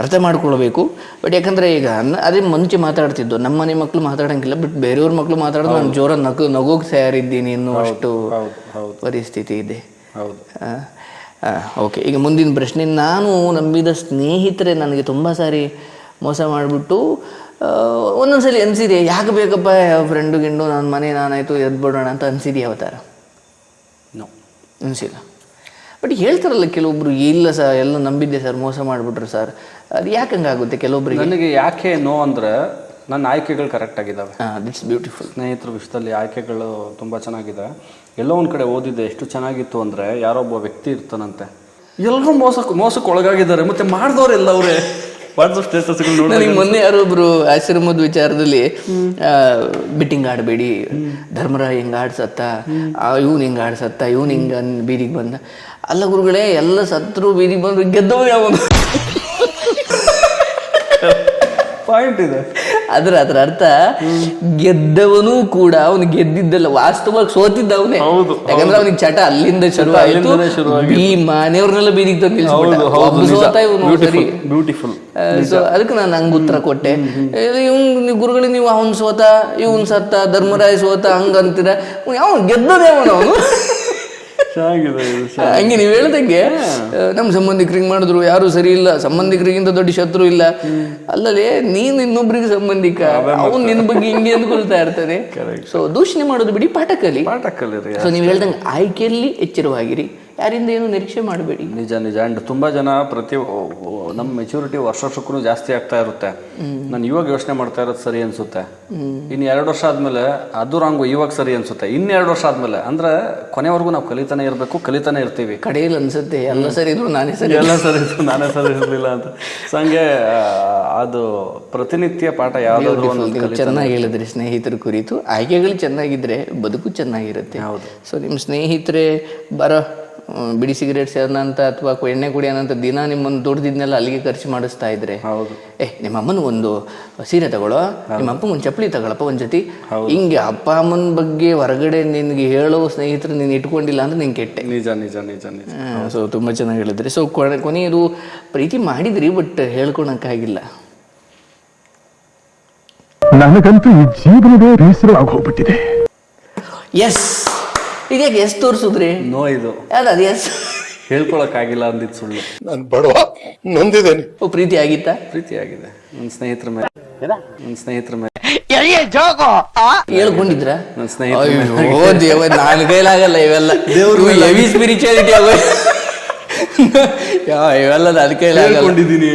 ಅರ್ಥ ಮಾಡ್ಕೊಳ್ಬೇಕು. ಬಟ್ ಯಾಕಂದ್ರೆ ಈಗ ಅದೇ ಮುಂಚೆ ಮಾತಾಡ್ತಿದ್ದು ನಮ್ಮ ಮನೆ ಮಕ್ಕಳು ಮಾತಾಡಂಗಿಲ್ಲ ಬಟ್ ಬೇರೆಯವ್ರ ಮಕ್ಕಳು ಮಾತಾಡೋದು ನಾನು ಜೋರ ನಗು ನಗೋಗ್ ತಯಾರಿದ್ದೀನಿ ಅನ್ನುವಷ್ಟು ಪರಿಸ್ಥಿತಿ ಇದೆ. ಹೌದು. ಓಕೆ ಈಗ ಮುಂದಿನ ಪ್ರಶ್ನೆ ನಾನು ನಂಬಿದ ಸ್ನೇಹಿತರೆ ನನಗೆ ತುಂಬ ಸಾರಿ ಮೋಸ ಮಾಡಿಬಿಟ್ಟು ಒಂದೊಂದ್ಸಲಿ ಅನಿಸಿದೆ ಯಾಕೆ ಬೇಕಪ್ಪ ಫ್ರೆಂಡು ಗಿಂಡು ನನ್ನ ಮನೆ ನಾನಾಯಿತು ಎದ್ಬಿಡೋಣ ಅಂತ ಅನಿಸಿದೆ ಅವತಾರ? ಅನಿಸಿಲ್ಲ. ಬಟ್ ಹೇಳ್ತಾರಲ್ಲ ಕೆಲವೊಬ್ರು ಇಲ್ಲ ಸರ್ ಎಲ್ಲ ನಂಬಿದ್ದೆ ಸರ್ ಮೋಸ ಮಾಡಿಬಿಟ್ರು ಸರ್. ಅದು ಯಾಕೆ ಹಂಗಾಗುತ್ತೆ ಕೆಲವೊಬ್ರು ನನಗೆ ಯಾಕೆ ನೋ ಅಂದರೆ ನನ್ನ ಆಯ್ಕೆಗಳು ಕರೆಕ್ಟ್ ಆಗಿದ್ದಾವೆ ದಿಟ್ಸ್ ಬ್ಯೂಟಿಫುಲ್ ಸ್ನೇಹಿತರ ವಿಷಯದಲ್ಲಿ ಆಯ್ಕೆಗಳು ತುಂಬ ಚೆನ್ನಾಗಿದೆ. ಎಲ್ಲೋ ಒಂದು ಕಡೆ ಓದಿದ್ದೆ ಎಷ್ಟು ಚೆನ್ನಾಗಿತ್ತು ಅಂದರೆ ಒಬ್ಬ ವ್ಯಕ್ತಿ ಇರ್ತಾನಂತೆ. ಎಲ್ಲರೂ ಮೋಸಕ್ಕೆ ಮೋಸಕ್ಕೆ ಒಳಗಾಗಿದ್ದಾರೆ. ಮತ್ತೆ ಮಾಡಿದವರೆಲ್ಲ ಅವರೇ. ವಾಟ್ಸಪ್ ಸ್ಟೇಟಸ್ಗಳು ನೋಡಿ ನನಗೆ ಮೊನ್ನೆ ಯಾರೊಬ್ರು ಒಬ್ರು ಆಶ್ರಮದ ವಿಚಾರದಲ್ಲಿ ಬಿಟ್ಟಿಂಗ್ ಆಡಬೇಡಿ ಧರ್ಮರಾಯ್ ಹಿಂಗ ಆಡ್ಸತ್ತ ಇವ್ನು ಹಿಂಗ ಆಡ್ಸತ್ತ ಇವ್ನು ಹಿಂಗ ಬೀದಿಗೆ ಬಂದ. ಅಲ್ಲ ಗುರುಗಳೇ ಎಲ್ಲ ಸತ್ರು ಬೀದಿ ಬಂದು ಗೆದ್ದವು ಯಾವ ಪಾಯಿಂಟ್ ಇದೆ. ಅದ್ರ ಅದ್ರ ಅರ್ಥ ಗೆದ್ದವನು ಕೂಡ ಅವನು ಗೆದ್ದಿದ್ದಲ್ಲ ವಾಸ್ತವವಾಗಿ ಸೋತಿದ್ದ ಅವನೇ. ಯಾಕಂದ್ರೆ ಅವನಿಗೆ ಚಟ ಅಲ್ಲಿಂದ ಶುರು ಆಯ್ತು ಈ ಮನೆಯವ್ರನ್ನೆಲ್ಲ ಬೀದಿಗೆ ತಂದು ನಿಲ್ಸ್ಬಿಟ್ಟ. ಬ್ಯೂಟಿಫುಲ್ ಸೊ ಅದಕ್ಕೆ ನಾನು ಹಂಗೆ ಉತ್ತರ ಕೊಟ್ಟೆ. ಇವ್ನು ಗುರುಗಳಿಗೆ ನೀವು ಅವನ್ ಸೋತ ಇವನ್ ಸತ್ತ ಧರ್ಮರಾಯ ಸೋತ ಹಂಗಂತೀರ. ಯಾವ ಗೆದ್ದದೇ ಅವನು ಅವನು. ಹಂಗೆ ನೀವು ಹೇಳ್ದಂಗೆ ನಮ್ಮ ಸಂಬಂಧಿಕರಿಗೆ ಮಾಡಿದ್ರು ಯಾರು ಸರಿ ಇಲ್ಲ ಸಂಬಂಧಿಕರಿಗಿಂತ ದೊಡ್ಡ ಶತ್ರು ಇಲ್ಲ. ಅಲ್ಲದೆ ನೀನು ಇನ್ನೊಬ್ರಿಗೆ ಸಂಬಂಧಿಕ ಅವ್ನು ನಿನ್ನ ಬಗ್ಗೆ ಹಿಂಗೆ ಅಂದ್ಕೊಳ್ತಾ ಇರ್ತಾನೆ. ಸೊ ದೂಷಣೆ ಮಾಡೋದು ಬಿಡಿ ಪಾಠ ಕಲಿ ಪಾಠ ಸೊ ನೀವು ಹೇಳ್ದಂಗೆ ಆಯ್ಕೆಯಲ್ಲಿ ಎಚ್ಚರವಾಗಿರಿ. ಯಾರಿಂದ ಏನು ನಿರೀಕ್ಷೆ ಮಾಡಬೇಡಿ. ನಿಜ ನಿಜ. ಅಂಡ್ ತುಂಬ ಜನ ಪ್ರತಿ ನಮ್ಮ ಮೆಚುರಿಟಿ ವರ್ಷ ವರ್ಷಕ್ಕೂ ಜಾಸ್ತಿ ಆಗ್ತಾ ಇರುತ್ತೆ. ನಾನು ಇವಾಗ ಯೋಚನೆ ಮಾಡ್ತಾ ಇರೋದು ಸರಿ ಅನ್ಸುತ್ತೆ. ಇನ್ನು ಎರಡು ವರ್ಷ ಆದಮೇಲೆ ಅದು ರಾಂಗು ಇವಾಗ ಸರಿ ಅನ್ಸುತ್ತೆ. ಇನ್ನು ಎರಡು ವರ್ಷ ಆದಮೇಲೆ ಅಂದರೆ ಕೊನೆವರೆಗೂ ನಾವು ಕಲಿತಾನೆ ಇರಬೇಕು ಕಲಿತಾನೆ ಇರ್ತೀವಿ. ಕಡೆಯಲ್ಲಿ ಅನ್ಸುತ್ತೆ ಎಲ್ಲ ಸರಿ ಇದ್ರು ನಾನೇ ಸರಿ. ಎಲ್ಲ ಸರಿ ಇದ್ರು ನಾನೇ ಸರಿ ಇರಲಿಲ್ಲ ಅಂತ. ಸೊ ಹಂಗೆ ಅದು ಪ್ರತಿನಿತ್ಯ ಪಾಠ ಯಾವುದಾದ್ರು ಒಂದು ಚೆನ್ನಾಗಿ ಹೇಳಿದ್ರಿ ಸ್ನೇಹಿತರ ಕುರಿತು. ಆಯ್ಕೆಗಳು ಚೆನ್ನಾಗಿದ್ರೆ ಬದುಕು ಚೆನ್ನಾಗಿರುತ್ತೆ. ಹೌದು. ಸೊ ನಿಮ್ಮ ಸ್ನೇಹಿತರೆ ಬರೋ ಬಿಡಿ ಸಿಗರೇಟ್ ಸೇರ್ನಂತ ಅಥವಾ ಎಣ್ಣೆ ಕುಡಿಯೋನಂತ ದಿನ ನಿಮ್ಮನ್ನು ದುಡ್ದಿದ್ನೆಲ್ಲ ಅಲ್ಲಿಗೆ ಖರ್ಚು ಮಾಡಿಸ್ತಾ ಇದ್ರೆ. ಹೌದು. ಏ ನಿಮ್ಮ ಅಮ್ಮನ ಒಂದು ಸೀರೆ ತಗೊಳ್ಳೋ ನಿಮ್ಮ ಅಪ್ಪ ಒಂದು ಚಪ್ಪಲಿ ತಗೊಳಪ್ಪ ಒಂದು ಜೊತೆ ಹಿಂಗೆ ಅಪ್ಪ ಅಮ್ಮನ ಬಗ್ಗೆ ಹೊರಗಡೆ ನಿನ್ಗೆ ಹೇಳೋ ಸ್ನೇಹಿತರು ನೀನು ಇಟ್ಕೊಂಡಿಲ್ಲ ಅಂದ್ರೆ ನಿನ್ ಕೆಟ್ಟೆ. ನಿಜ ನಿಜ ನಿಜ ನಿಜ. ಸೊ ತುಂಬಾ ಚೆನ್ನಾಗಿ ಹೇಳಿದ್ರಿ. ಸೊ ಕೊನೆಯದು ಪ್ರೀತಿ ಮಾಡಿದ್ರಿ ಬಟ್ ಹೇಳ್ಕೊಳಕ್ಕಾಗಿಲ್ಲ. ನನಗಂತೂ ಈ ಜೀವನವೇ ಬೇಸರವಾಗಿ ಹೋಗ್ಬಿಟ್ಟಿದೆ ಎಸ್ ಈಗ ಎಷ್ಟು ತೋರಿಸಿದ್ರಿ? ನೋ ಇದು. ಅದ ಅದು ಎಸ್? ಹೇಳ್ಕೊಳಕ್ಕಾಗಿಲ್ಲ ಅಂದಿದ್ದು ಸುಳ್ಳು. ನಾನು ಬಡವ ನೊಂದಿದ್ದೇನೆ. ಓ ಪ್ರೀತಿ ಆಗಿತ್ತಾ? ಪ್ರೀತಿ ಆಗಿದೆ ನನ್ನ ಸ್ನೇಹಿತರ ಮೇಲೆ ನನ್ನ ಸ್ನೇಹಿತರ ಮೇಲೆ ಹೇಳ್ಕೊಂಡಿದ್ರ? ನನ್ನ ಸ್ನೇಹಿತ ಮೇಲೆ ಓ ದೇವ ನಾನು ಕೈಲಾಗಲ್ಲ ಇವೆಲ್ಲ. ಹೆವಿ ಸ್ಪಿರಿಚುಯಾಲಿಟಿ ಆಗೋ ಯಾ ಅದಕ್ಕೆ ಹೇಳ್ಕೊಂಡಿದ್ದೀನಿ.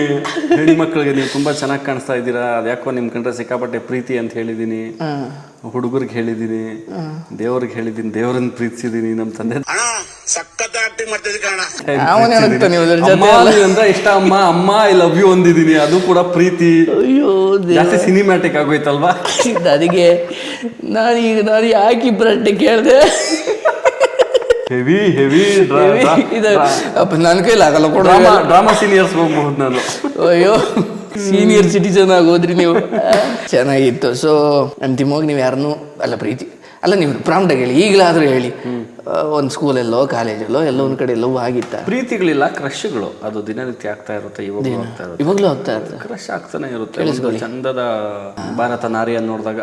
ಹೆಣ್ಣು ಮಕ್ಕಳಿಗೆ ನೀವು ತುಂಬಾ ಚೆನ್ನಾಗಿ ಕಾಣಿಸ್ತಾ ಇದ್ದೀರಾ. ಅದ್ಯಾಕೋ ನಿಮ್ ಕಂಡ್ರೆ ಸಿಕ್ಕಾಪಟ್ಟೆ ಪ್ರೀತಿ ಅಂತ ಹೇಳಿದೀನಿ ಹುಡುಗರಿಗೆ ಹೇಳಿದೀನಿ ದೇವ್ರಿಗೆ ಹೇಳಿದೀನಿ ದೇವ್ರನ್ನ ಪ್ರೀತಿಸಿದೀನಿ ನಮ್ಮ ತಂದೆ. ಅಂದ್ರೆ ಇಷ್ಟ. ಅಮ್ಮ ಅಮ್ಮ ಐ ಲವ್ ಯು ಅಂದಿದ್ದೀನಿ. ಅದು ಕೂಡ ಪ್ರೀತಿ. ಅಯ್ಯೋ ಜಾಸ್ತಿ ಸಿನಿಮ್ಯಾಟಿಕ್ ಆಗೋಯ್ತಲ್ವಾ? ಅದಕ್ಕೆ ನಾನು ಈಗ ನಾನು ಯಾಕೆ ಇಬ್ಬರಂಟೆ ಪ್ರಶ್ನೆ ಕೇಳಿದೆ? ಹೆವಿ ಹೆವಿ ನನ್ನ ಕೈಲಾಗಲ್ಲ ಕೊಡ. ಡ್ರಾಮಾ ಡ್ರಾಮಾ ಸೀನಿಯರ್ಸ್ ಹೋಗ್ಬಹುದು ನಾನು. ಅಯ್ಯೋ ಸೀನಿಯರ್ ಸಿಟಿಜನ್ ಆಗೋದ್ರಿ ನೀವು. ಚೆನ್ನಾಗಿತ್ತು. ಸೊ ಅಂತಿಮವಾಗಿ ನೀವು ಯಾರನ್ನೂ ಅಲ್ಲ ಪ್ರೀತಿ ಅಲ್ಲ ನೀವು ಪ್ರಾಮ್ಟಾಗಿ ಹೇಳಿ ಈಗಲಾದರೂ ಹೇಳಿ. ಒಂದು ಸ್ಕೂಲಲ್ಲೋ ಕಾಲೇಜಲ್ಲೋ ಎಲ್ಲೋ ಒಂದು ಕಡೆ ಎಲ್ಲವೂ ಆಗಿತ್ತ ಪ್ರೀತಿಗಳಿಲ್ಲ ಕ್ರಶ್ಗಳು ಅದು ದಿನನಿತ್ಯ ಆಗ್ತಾ ಇರುತ್ತೆ ಇವಾಗಲೂ ಆಗ್ತಾ ಇರುತ್ತೆ. ಇವಾಗಲೂ ಆಗ್ತಾ ಇರ್ತದೆ ಕ್ರಶ್ ಆಗ್ತಾನೆ ಇರುತ್ತೆ. ಚಂದದ ಭಾರತ ನಾರಿಯನ್ನು ನೋಡಿದಾಗ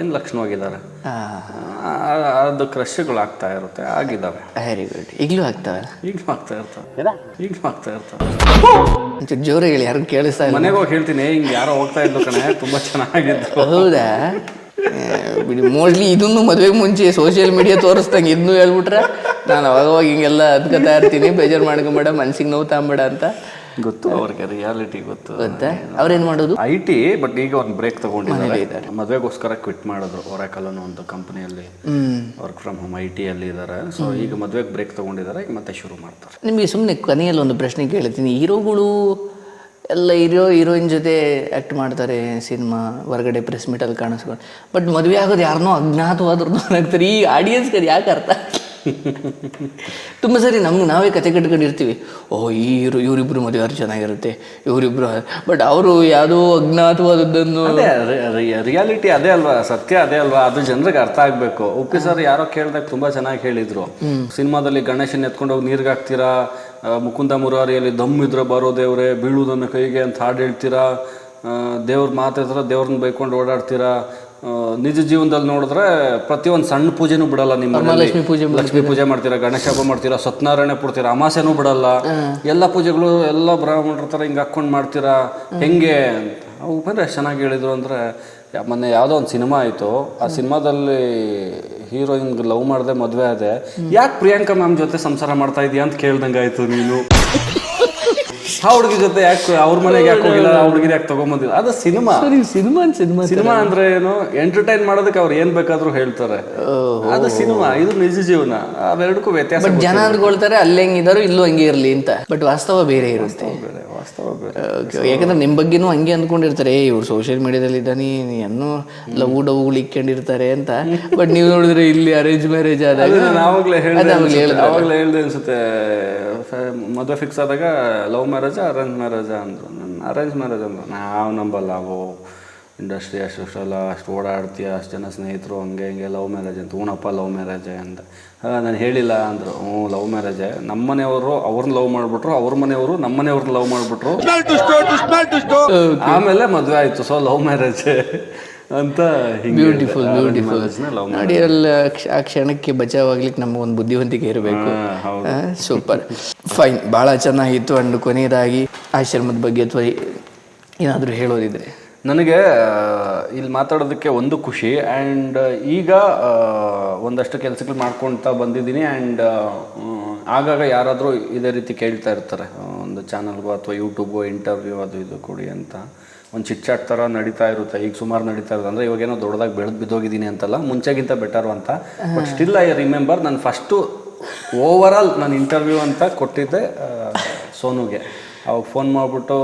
ಏನ್ ಲಕ್ಷಣವಾಗಿದ್ದಾರೆ ಅದು ಕ್ರಶ್ಗಳು ಆಗ್ತಾ ಇರುತ್ತೆ ಆಗಿದ್ದಾವೆ. ವೆರಿ ಗುಡ್ ಈಗಲೂ ಆಗ್ತಾವೆ. ಈಗಲೂ ಆಗ್ತಾ ಇರ್ತಾವೆ. ಈಗಲೂ ಆಗ್ತಾ ಇರ್ತವೆ. ಒಂಚೂರು ಜೋರ ಹೇಳಿ ಯಾರು ಕೇಳಿಸ್ತಾ ಇಲ್ಲ. ಮನೆಗೆ ಹೋಗಿ ಹೇಳ್ತೀನಿ ಹಿಂಗೆ ಯಾರೋ ಹೋಗ್ತಾ ಇದ್ದು ಕಣೆ ತುಂಬಾ ಚೆನ್ನಾಗಿತ್ತು. ಹೌದಾ? ಬಿಡಿ ಮೋಸ್ಟ್ಲಿ ಇದನ್ನು ಮದುವೆಗೆ ಮುಂಚೆ ಸೋಷಿಯಲ್ ಮೀಡಿಯಾ ತೋರಿಸ್ದಂಗೆ ಇದನ್ನು ಹೇಳ್ಬಿಟ್ರೆ ನಾನು ಅವಾಗ ಅವಾಗ ಹಿಂಗೆಲ್ಲ ಅದ್ಕೋತಾ ಇರ್ತೀನಿ ಬೇಜಾರು ಮಾಡ್ಕೊಂಬೇಡ ಮನ್ಸಿಗೆ ನೋವು ತಾಂಬೇಡ ಅಂತ. ಗೊತ್ತು ಅವ್ರಿಗೆ ರಿಯಾಲಿಟಿ ಗೊತ್ತು. ಗೊತ್ತಾ? ಅವ್ರೇನು ಮಾಡೋದು? ಐ ಟಿ ಬಟ್ ಈಗ ಒಂದು ಬ್ರೇಕ್ ತಗೊಂಡಿದ್ದಾರೆ. ಮದುವೆಗೋಸ್ಕರ ಕ್ವಿಟ್ ಮಾಡಿದ್ರು ಒರಾಕಲ್ ಅನ್ನೋ ಒಂದು ಕಂಪನಿಯಲ್ಲಿ work from home I T ಅಲ್ಲಿ ಇದ್ದಾರೆ ಸೊ ಈಗ ಮದುವೆಗೆ ಬ್ರೇಕ್ ತಗೊಂಡಿದ್ದಾರೆ ಈಗ ಮತ್ತೆ ಶುರು ಮಾಡ್ತಾರೆ. ನಿಮಗೆ ಸುಮ್ಮನೆ ಕೊನೆಯಲ್ಲಿ ಒಂದು ಪ್ರಶ್ನೆ ಕೇಳ್ತೀನಿ. ಹೀರೋಗಳು ಎಲ್ಲ ಹೀರೋ ಹೀರೋಯಿನ್ ಜೊತೆ ಆ್ಯಕ್ಟ್ ಮಾಡ್ತಾರೆ ಸಿನಿಮಾ ಹೊರಗಡೆ ಪ್ರೆಸ್ ಮೀಟಲ್ಲಿ ಕಾಣಿಸ್ಕೊಂಡು. ಬಟ್ ಮದುವೆ ಆಗೋದು ಯಾರನ್ನೋ ಅಜ್ಞಾತವಾದ್ರು ಆಗ್ತಾರೆ ಈ ಆಡಿಯನ್ಸ್ಗೆ ಅದು ಯಾಕೆ ಅರ್ಥ ತುಂಬ ಸರಿ ನಮ್ಗೆ ನಾವೇ ಕತೆ ಕಟ್ಕೊಂಡಿರ್ತೀವಿ. ಓ ಈ ಇವರು ಇವರಿಬ್ರು ಮದುವೆ ಅವ್ರು ಚೆನ್ನಾಗಿರುತ್ತೆ ಇವರಿಬ್ರು ಬಟ್ ಅವರು ಯಾವುದೋ ಅಜ್ಞಾತವಾದದ್ದನ್ನು ರಿಯಾಲಿಟಿ ಅದೇ ಅಲ್ವಾ ಸತ್ಯ ಅದೇ ಅಲ್ವಾ ಅದು ಜನರಿಗೆ ಅರ್ಥ ಆಗಬೇಕು. ಉಪ್ಪಿ ಸರ್ ಯಾರೋ ಕೇಳಿದಾಗ ತುಂಬ ಚೆನ್ನಾಗಿ ಹೇಳಿದ್ರು. ಸಿನಿಮಾದಲ್ಲಿ ಗಣೇಶನ್ ಎತ್ಕೊಂಡು ಹೋಗಿ ನೀರಿಗೆ ಹಾಕ್ತೀರಾ ಮುಕುಂದ ಮುರಾರಿಯಲ್ಲಿ ದಮ್ ಇದ್ರೆ ಬರೋ ದೇವರೇ ಬೀಳುವುದನ್ನು ಕೈಗೆ ಅಂತ ಹಾಡು ಹೇಳ್ತೀರಾ? ದೇವ್ರ ಮಾತಾಡ್ತಾರ ದೇವ್ರನ್ನ ಬೈಕೊಂಡು ಓಡಾಡ್ತೀರಾ? ನಿಜ ಜೀವನದಲ್ಲಿ ನೋಡಿದ್ರೆ ಪ್ರತಿಯೊಂದು ಸಣ್ಣ ಪೂಜೆನೂ ಬಿಡಲ್ಲ ನಿಮ್ಮ. ಲಕ್ಷ್ಮೀ ಪೂಜೆ ಲಕ್ಷ್ಮೀ ಪೂಜೆ ಮಾಡ್ತೀರಾ ಗಣೇಶ ಹಬ್ಬ ಮಾಡ್ತೀರಾ ಸತ್ಯನಾರಾಯಣ ಪಡ್ತೀರಾ ಅಮಾಸೆನೂ ಬಿಡಲ್ಲ. ಎಲ್ಲ ಪೂಜೆಗಳು ಎಲ್ಲ ಬ್ರಾಹ್ಮಣರ ಥರ ಹಿಂಗೆ ಹಾಕೊಂಡು ಮಾಡ್ತೀರಾ? ಹೆಂಗೆ ಅಂತ. ಅವು ಬಂದ್ರೆ ಎಷ್ಟು ಚೆನ್ನಾಗಿ ಹೇಳಿದ್ರು ಅಂದರೆ ಮೊನ್ನೆ ಯಾವುದೋ ಒಂದು ಸಿನಿಮಾ ಆಯಿತು. ಆ ಸಿನಿಮಾದಲ್ಲಿ ಹೀರೋಯಿನ್ ಲವ್ ಮಾಡದೆ ಮದುವೆ ಆದೆ. ಯಾಕೆ ಪ್ರಿಯಾಂಕಾ ಮ್ಯಾಮ್ ಜೊತೆ ಸಂಸಾರ ಮಾಡ್ತಾ ಇದೀಯಾ ಅಂತ ಕೇಳ್ದಂಗೆ ಆಯಿತು ನೀನು? ಆ ಹುಡುಗಿ ಜೊತೆ ಯಾಕೆ ಅವ್ರ ಮನೆಗೆ ಯಾಕೆ ಹೋಗಿಲ್ಲ? ಆ ಹುಡುಗಿನ ಯಾಕೆ ತಗೊಂಬಂದಿಲ್ಲ? ಅದು ಸಿನಿಮಾ. ಸಿನಿಮಾ ಸಿನಿಮಾ ಸಿನಿಮಾ ಅಂದ್ರೆ ಏನು? ಎಂಟರ್ಟೈನ್ ಮಾಡೋದಕ್ಕೆ ಅವ್ರು ಏನ್ ಬೇಕಾದ್ರೂ ಹೇಳ್ತಾರೆ. ಅದು ಸಿನಿಮಾ ಇದು ನಿಜ ಜೀವನ. ಅವೆರಡಕ್ಕೂ ವ್ಯತ್ಯಾಸ ಬಟ್ ಜನ ಅಂದ್ಕೊಳ್ತಾರೆ ಅಲ್ಲಿ ಹೆಂಗಿದಾರೋ ಇಲ್ಲೂ ಹಂಗೆ ಇರಲಿ ಅಂತ. ಬಟ್ ವಾಸ್ತವ ಬೇರೆ ಇರುತ್ತೆ ಬೇರೆ ವಾಸ್ತವ ಬೇರೆ Okay, ಯಾಕಂದ್ರೆ ನಿಮ್ಮ ಬಗ್ಗೆನೂ ಹಂಗೆ ಅಂದ್ಕೊಂಡಿರ್ತಾರೆ ಇವ್ರು ಸೋಷಿಯಲ್ ಮೀಡಿಯಾದಲ್ಲಿ ಇದ್ದಾನೆ ಏನೋ ಲವ್ ಡವ್ಗಳು ಇಕ್ಕೊಂಡಿರ್ತಾರೆ ಅಂತ. ಬಟ್ ನೀವು ನೋಡಿದ್ರೆ ಇಲ್ಲಿ ಅರೇಂಜ್ ಮ್ಯಾರೇಜ್ ಆದಾಗ ನಾವಾಗಲೇ ಅವಾಗಲೇ ಹೇಳ್ದೆ ಅನ್ಸುತ್ತೆ ಮದುವೆ ಫಿಕ್ಸ್ ಆದಾಗ ಲವ್ ಮ್ಯಾರೇಜ್ ಅರೇಂಜ್ ಮ್ಯಾರೇಜ್ ಅಂದ್ರು. ಅರೇಂಜ್ ಮ್ಯಾರೇಜ್ ಅಂದ್ರು. ನಾವು ನಂಬಲ್ಲ ಅವು ಇಂಡಸ್ಟ್ರಿ ಅಷ್ಟೆಲ್ಲ ಅಷ್ಟು ಓಡಾಡ್ತೀಯ ಅಷ್ಟು ಜನ ಸ್ನೇಹಿತರು ಹಂಗೆ ಹಿಂಗೆ ಲವ್ ಮ್ಯಾರೇಜ್ ಅಂತ ಊನಪ್ಪ ಲವ್ ಮ್ಯಾರೇಜ್ ಅಂತ. ನಾನು ಹೇಳಿಲ್ಲ ಅಂದರು. ಹ್ಞೂ ಲವ್ ಮ್ಯಾರೇಜ್ ನಮ್ಮ ಮನೆಯವರು ಅವ್ರನ್ನ ಲವ್ ಮಾಡಿಬಿಟ್ರು ಅವ್ರ ಮನೆಯವರು ನಮ್ಮ ಮನೆಯವ್ರನ್ನ ಲವ್ ಮಾಡಿಬಿಟ್ರು. ಆಮೇಲೆ ಮದುವೆ ಆಯಿತು. ಸೊ ಲವ್ ಮ್ಯಾರೇಜ್ ಅಂತ ಬ್ಯೂಟಿಫುಲ್ ಬ್ಯೂಟಿಫುಲ್ ಲವ್ ನೋಡಿ ಅಲ್ಲಿ ಆ ಕ್ಷಣಕ್ಕೆ ಬಚಾವಾಗ್ಲಿಕ್ಕೆ ನಮಗೊಂದು ಬುದ್ಧಿವಂತಿಕೆ ಇರಬೇಕು. ಸೂಪರ್ ಫೈನ್ ಭಾಳ ಚೆನ್ನಾಗಿತ್ತು. ಅಂಡ್ ಕೊನೆಯದಾಗಿ ಆಶ್ರಮದ ಬಗ್ಗೆ ಅಥವಾ ಏನಾದರೂ ಹೇಳೋದಿದ್ರೆ. ನನಗೆ ಇಲ್ಲಿ ಮಾತಾಡೋದಕ್ಕೆ ಒಂದು ಖುಷಿ ಆ್ಯಂಡ್ ಈಗ ಒಂದಷ್ಟು ಕೆಲಸಗಳು ಮಾಡ್ಕೊಳ್ತಾ ಬಂದಿದ್ದೀನಿ ಆ್ಯಂಡ್ ಆಗಾಗ ಯಾರಾದರೂ ಇದೇ ರೀತಿ ಕೇಳ್ತಾ ಇರ್ತಾರೆ ಒಂದು ಚಾನಲ್ಗೋ ಅಥವಾ ಯೂಟ್ಯೂಬ್ಗೋ ಇಂಟರ್ವ್ಯೂ ಅದು ಇದು ಕೊಡಿ ಅಂತ. ಒಂದು ಚಿಟ್ಚಾಟ್ ಥರ ನಡೀತಾ ಇರುತ್ತೆ, ಈಗ ಸುಮಾರು ನಡೀತಾ ಇರುತ್ತೆ, ಅಂದರೆ ಇವಾಗೇನೋ ದೊಡ್ಡದಾಗಿ ಬೆಳೆದು ಬಿದ್ದೋಗಿದ್ದೀನಿ ಅಂತಲ್ಲ, ಮುಂಚೆಗಿಂತ ಬೆಟರು ಅಂತ. ಬಟ್ ಸ್ಟಿಲ್ ಐ ರಿಮೆಂಬರ್ ನಾನು ಫಸ್ಟು ಓವರ್ ಆಲ್ ನಾನು ಇಂಟರ್ವ್ಯೂ ಅಂತ ಕೊಟ್ಟಿದ್ದೆ ಸೋನುಗೆ. ಅವಾಗ ಫೋನ್ ಮಾಡಿಬಿಟ್ಟು,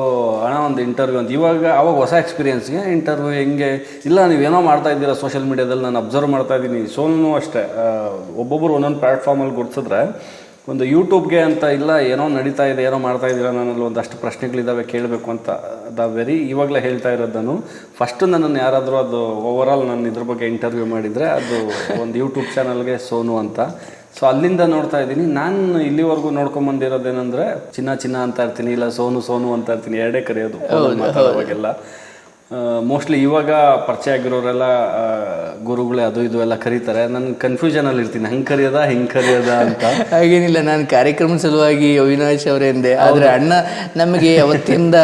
ಅಣ್ಣ, ಒಂದು ಇಂಟರ್ವ್ಯೂ ಅಂತ. ಇವಾಗ, ಅವಾಗ ಹೊಸ ಎಕ್ಸ್ಪೀರಿಯನ್ಸ್ಗೆ ಇಂಟರ್ವ್ಯೂ ಹೆಂಗೆ? ಇಲ್ಲ ನೀವೇನೋ ಮಾಡ್ತಾ ಇದ್ದೀರಾ ಸೋಷಿಯಲ್ ಮೀಡ್ಯಾದಲ್ಲಿ ನಾನು ಅಬ್ಸರ್ವ್ ಮಾಡ್ತಾ ಇದ್ದೀನಿ. ಸೋನು ಅಷ್ಟೇ. ಒಬ್ಬೊಬ್ಬರು ಒಂದೊಂದು ಪ್ಲ್ಯಾಟ್ಫಾರ್ಮಲ್ಲಿ ಗುರ್ಸಿದ್ರೆ ಒಂದು ಯೂಟ್ಯೂಬ್ಗೆ ಅಂತ ಇಲ್ಲ, ಏನೋ ನಡೀತಾ ಇದೆ, ಏನೋ ಮಾಡ್ತಾ ಇದ್ದೀರಾ ನನ್ನಲ್ಲಿ ಒಂದಷ್ಟು ಪ್ರಶ್ನೆಗಳಿದ್ದಾವೆ ಕೇಳಬೇಕು ಅಂತ ದ ವೆರಿ ಇವಾಗಲೇ ಹೇಳ್ತಾ ಇರೋದನ್ನು. ನಾನು ಫಸ್ಟು ನನ್ನನ್ನು ಯಾರಾದರೂ ಅದು ಓವರಾಲ್ ನಾನು ಇದ್ರ ಬಗ್ಗೆ ಇಂಟರ್ವ್ಯೂ ಮಾಡಿದರೆ, ಅದು ಒಂದು ಯೂಟ್ಯೂಬ್ ಚಾನಲ್ಗೆ ಸೋನು ಅಂತ. ಸೊ ಅಲ್ಲಿಂದ ನೋಡ್ತಾ ಇದ್ದೀನಿ. ನಾನು ಇಲ್ಲಿವರೆಗೂ ನೋಡ್ಕೊಂಡ್ ಬಂದಿರೋದೇನಂದ್ರೆ ಚಿನ್ನ ಚಿನ್ನ ಅಂತ ಇರ್ತೀನಿ ಇಲ್ಲ ಸೋನು ಸೋನು ಅಂತ ಇರ್ತೀನಿ ಎರಡೇ ಕರೆಯೋದು. ಮಾತಾಡೋವಾಗೆಲ್ಲ. ಮಾತಾಡುವಾಗೆಲ್ಲ ಮೋಸ್ಟ್ಲಿ ಇವಾಗ ಪರಿಚಯ ಆಗಿರೋರೆಲ್ಲ ಗುರುಗಳೇ ಅದು ಇದು ಎಲ್ಲ ಕರೀತಾರೆ. ನಾನು ಕನ್ಫ್ಯೂಷನಲ್ಲಿ ಇರ್ತೀನಿ. ಹಂಗೆ ಕರೆಯೋದ ಹೆಂಗೆ ಕರೆಯೋದ ಅಂತ. ಹಾಗೇನಿಲ್ಲ ನಾನು ಕಾರ್ಯಕ್ರಮ ಸಲುವಾಗಿ ಅವಿನಾಶ್ ಅವರೆಂದೆ ಆದರೆ ಅಣ್ಣ ನಮಗೆ ಅವತ್ತಿಂದ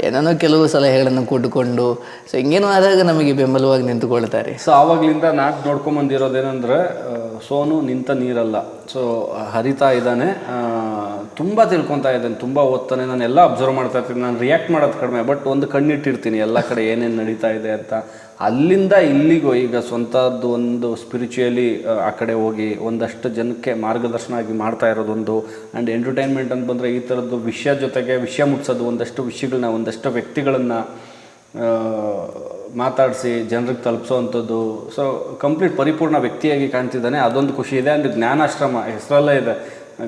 ಏನೇನೋ ಕೆಲವು ಸಲಹೆಗಳನ್ನು ಕೊಟ್ಟುಕೊಂಡು ಸೊ ಹಿಂಗೇನೋ ಆದಾಗ ನಮಗೆ ಬೆಂಬಲವಾಗಿ ನಿಂತುಕೊಳ್ತಾರೆ. ಸೊ ಆವಾಗಲಿಂದ ನಾನು ನೋಡ್ಕೊಂಬಂದಿರೋದೇನೆಂದರೆ ಸೋನು ನಿಂತ ನೀರಲ್ಲ. ಸೊ ಹರಿತಾ ಇದ್ದಾನೆ. ತುಂಬ ತಿಳ್ಕೊತಾ ಇದ್ದಾನೆ, ತುಂಬ ಓದ್ತಾನೆ. ನಾನು ಎಲ್ಲ ಅಬ್ಸರ್ವ್ ಮಾಡ್ತಾ ಇರ್ತೀನಿ. ನಾನು ರಿಯಾಕ್ಟ್ ಮಾಡೋದು ಕಡಿಮೆ ಬಟ್ ಒಂದು ಕಣ್ಣಿಟ್ಟಿರ್ತೀನಿ ಎಲ್ಲ ಕಡೆ ಏನೇನು ನಡೀತಾ ಇದೆ ಅಂತ. ಅಲ್ಲಿಂದ ಇಲ್ಲಿಗೂ, ಈಗ ಸ್ವಂತದ್ದು ಒಂದು ಸ್ಪಿರಿಚುಯಲಿ ಆ ಕಡೆ ಹೋಗಿ ಒಂದಷ್ಟು ಜನಕ್ಕೆ ಮಾರ್ಗದರ್ಶನ ಆಗಿ ಮಾಡ್ತಾ ಇರೋದೊಂದು ಆ್ಯಂಡ್ ಎಂಟರ್ಟೈನ್ಮೆಂಟ್ ಅಂತ ಬಂದರೆ ಈ ಥರದ್ದು ವಿಷಯ ಜೊತೆಗೆ, ವಿಷಯ ಮುಟ್ಸೋದು, ಒಂದಷ್ಟು ವಿಷಯಗಳನ್ನ ಒಂದಷ್ಟು ವ್ಯಕ್ತಿಗಳನ್ನು ಮಾತಾಡಿಸಿ, ಜನರಿಗೆ ತಲುಪಿಸೋವಂಥದ್ದು ಸೊ ಕಂಪ್ಲೀಟ್ ಪರಿಪೂರ್ಣ ವ್ಯಕ್ತಿಯಾಗಿ ಕಾಣ್ತಿದ್ದಾನೆ. ಅದೊಂದು ಖುಷಿ ಇದೆ. ಆ್ಯಂಡ್ ಜ್ಞಾನಾಶ್ರಮ, ಹೆಸರಲ್ಲೇ ಇದೆ.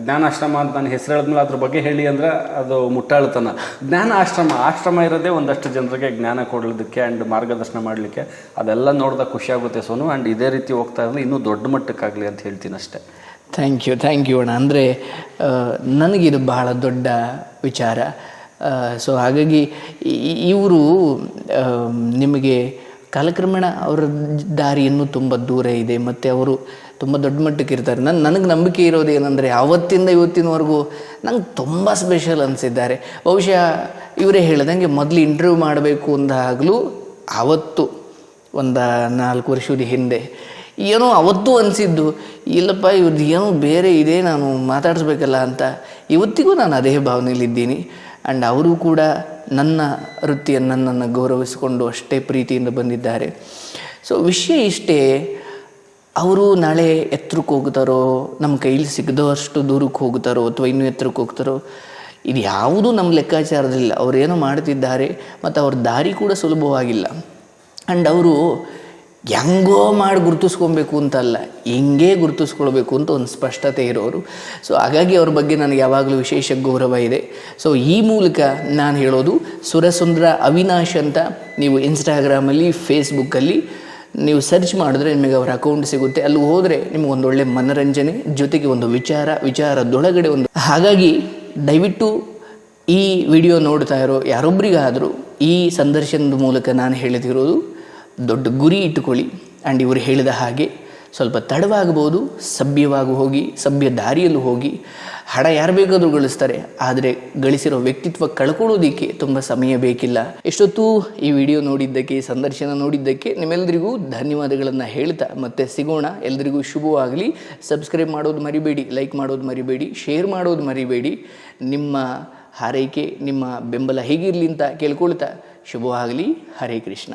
ಜ್ಞಾನಾಶ್ರಮ ಅಂತ ನಾನು ಹೆಸರು ಹೇಳಿದ್ಮೇಲೆ ಅದ್ರ ಬಗ್ಗೆ ಹೇಳಿ ಅಂದರೆ ಅದು ಮುಟ್ಟಾಳ್ತನ. ಜ್ಞಾನ ಆಶ್ರಮ ಆಶ್ರಮ ಇರೋದೇ ಒಂದಷ್ಟು ಜನರಿಗೆ ಜ್ಞಾನ ಕೊಡೋದಕ್ಕೆ ಆ್ಯಂಡ್ ಮಾರ್ಗದರ್ಶನ ಮಾಡಲಿಕ್ಕೆ. ಅದೆಲ್ಲ ನೋಡಿದಾಗ ಖುಷಿಯಾಗುತ್ತೆ ಸೋನು. ಆ್ಯಂಡ್ ಇದೇ ರೀತಿ ಹೋಗ್ತಾ ಇರಲಿ. ಇನ್ನೂ ದೊಡ್ಡ ಮಟ್ಟಕ್ಕಾಗಲಿ ಅಂತ ಹೇಳ್ತೀನಿ ಅಷ್ಟೇ. ಥ್ಯಾಂಕ್ ಯು ಥ್ಯಾಂಕ್ ಯು ಅಣ್ಣ. ಅಂದರೆ ನನಗಿದು ಬಹಳ ದೊಡ್ಡ ವಿಚಾರ. ಸೊ ಹಾಗಾಗಿ ಇವರು ನಿಮಗೆ ಕಾಲಕ್ರಮೇಣ ಅವರ ದಾರಿಯನ್ನು ತುಂಬ ದೂರ ಇದೆ, ಮತ್ತು ಅವರು ತುಂಬ ದೊಡ್ಡ ಮಟ್ಟಕ್ಕೆ ಇರ್ತಾರೆ. ನನ್ನ ನನಗೆ ನಂಬಿಕೆ ಇರೋದು ಏನಂದರೆ ಆವತ್ತಿಂದ ಇವತ್ತಿನವರೆಗೂ ನಂಗೆ ತುಂಬ ಸ್ಪೆಷಲ್ ಅನಿಸಿದ್ದಾರೆ. ಬಹುಶಃ ಇವರೇ ಹೇಳಿದಂಗೆ ಮೊದಲು ಇಂಟರ್ವ್ಯೂ ಮಾಡಬೇಕು ಅಂದಾಗಲೂ ಆವತ್ತು ಒಂದು ನಾಲ್ಕು ವರ್ಷದ ಹಿಂದೆ. ಏನೋ ಅವತ್ತು ಅನಿಸಿದ್ದು, ಇಲ್ಲಪ್ಪ ಇವ್ರದ್ದು ಏನೋ ಬೇರೆ ಇದೆ, ನಾನು ಮಾತಾಡಿಸ್ಬೇಕಲ್ಲ ಅಂತ ಇವತ್ತಿಗೂ ನಾನು ಅದೇ ಭಾವನೆಯಲ್ಲಿದ್ದೀನಿ. ಆ್ಯಂಡ್ ಅವರು ಕೂಡ ನನ್ನ ವೃತ್ತಿಯನ್ನು ನನ್ನನ್ನು ಗೌರವಿಸಿಕೊಂಡು ಅಷ್ಟೇ ಪ್ರೀತಿಯಿಂದ ಬಂದಿದ್ದಾರೆ. ಸೊ ವಿಷಯ ಇಷ್ಟೇ, ಅವರು ನಾಳೆ ಎತ್ತರಕ್ಕೆ ಹೋಗ್ತಾರೋ, ನಮ್ಮ ಕೈಲಿ ಸಿಗದಷ್ಟು ದೂರಕ್ಕೆ ಹೋಗ್ತಾರೋ ಅಥವಾ ಇನ್ನೂ ಎತ್ತರಕ್ಕೆ ಹೋಗ್ತಾರೋ, ಇದು ಯಾವುದೂ ನಮ್ಮ ಲೆಕ್ಕಾಚಾರದಲ್ಲಿಲ್ಲ ಅವರೇನೋ ಮಾಡ್ತಿದ್ದಾರೆ, ಮತ್ತು ಅವ್ರ ದಾರಿ ಕೂಡ ಸುಲಭವಾಗಿಲ್ಲ. ಆ್ಯಂಡ್ ಅವರು ಹೆಂಗೋ ಮಾಡಿ ಗುರುತಿಸ್ಕೊಬೇಕು ಅಂತಲ್ಲ, ಹಿಂಗೇ ಗುರುತಿಸ್ಕೊಳ್ಬೇಕು ಅಂತ ಒಂದು ಸ್ಪಷ್ಟತೆ ಇರೋರು. ಸೊ ಹಾಗಾಗಿ ಅವ್ರ ಬಗ್ಗೆ ನನಗೆ ಯಾವಾಗಲೂ ವಿಶೇಷ ಗೌರವ ಇದೆ. ಸೊ ಈ ಮೂಲಕ ನಾನು ಹೇಳೋದು, ಸುರಸುಂದರ ಅವಿನಾಶ್ ಅಂತ ನೀವು ಇನ್ಸ್ಟಾಗ್ರಾಮಲ್ಲಿ ಫೇಸ್ಬುಕ್ಕಲ್ಲಿ ನೀವು ಸರ್ಚ್ ಮಾಡಿದ್ರೆ ನಿಮಗೆ ಅವರ ಅಕೌಂಟ್ ಸಿಗುತ್ತೆ. ಅಲ್ಲಿ ಹೋದರೆ ನಿಮಗೆ ಒಂದು ಒಳ್ಳೆ ಮನರಂಜನೆ, ಜೊತೆಗೆ ಒಂದು ವಿಚಾರ, ವಿಚಾರದೊಳಗಡೆ ಒಂದು ಹಾಗಾಗಿ ದಯವಿಟ್ಟು ಈ ವಿಡಿಯೋ ನೋಡ್ತಾ ಇರೋ ಯಾರೊಬ್ಬರಿಗಾದರೂ ಈ ಸಂದರ್ಶನದ ಮೂಲಕ ನಾನು ಹೇಳಿದಿರೋದು ದೊಡ್ಡ ಗುರಿ ಇಟ್ಟುಕೊಳ್ಳಿ. ಆ್ಯಂಡ್ ಇವರು ಹೇಳಿದ ಹಾಗೆ ಸ್ವಲ್ಪ ತಡವಾಗಬಹುದು, ಸಭ್ಯವಾಗಿ ಹೋಗಿ, ಸಭ್ಯ ದಾರಿಯಲ್ಲೂ ಹೋಗಿ. ಹಣ ಯಾರು ಬೇಕಾದರೂ ಗಳಿಸ್ತಾರೆ, ಆದರೆ ಗಳಿಸಿರೋ ವ್ಯಕ್ತಿತ್ವ ಕಳ್ಕೊಳ್ಳೋದಕ್ಕೆ ತುಂಬ ಸಮಯ ಬೇಕಿಲ್ಲ. ಎಷ್ಟೊತ್ತು ಈ ವಿಡಿಯೋ ನೋಡಿದ್ದಕ್ಕೆ ಸಂದರ್ಶನ ನೋಡಿದ್ದಕ್ಕೆ ನಿಮ್ಮೆಲ್ಲರಿಗೂ ಧನ್ಯವಾದಗಳನ್ನು ಹೇಳ್ತಾ ಮತ್ತೆ ಸಿಗೋಣ. ಎಲ್ಲರಿಗೂ ಶುಭವಾಗಲಿ. ಸಬ್ಸ್ಕ್ರೈಬ್ ಮಾಡೋದು ಮರಿಬೇಡಿ, ಲೈಕ್ ಮಾಡೋದು ಮರಿಬೇಡಿ, ಶೇರ್ ಮಾಡೋದು ಮರಿಬೇಡಿ. ನಿಮ್ಮ ಹಾರೈಕೆ, ನಿಮ್ಮ ಬೆಂಬಲ ಹೇಗಿರಲಿ ಅಂತ ಕೇಳ್ಕೊಳ್ತಾ. ಶುಭವಾಗಲಿ. ಹರೇ ಕೃಷ್ಣ.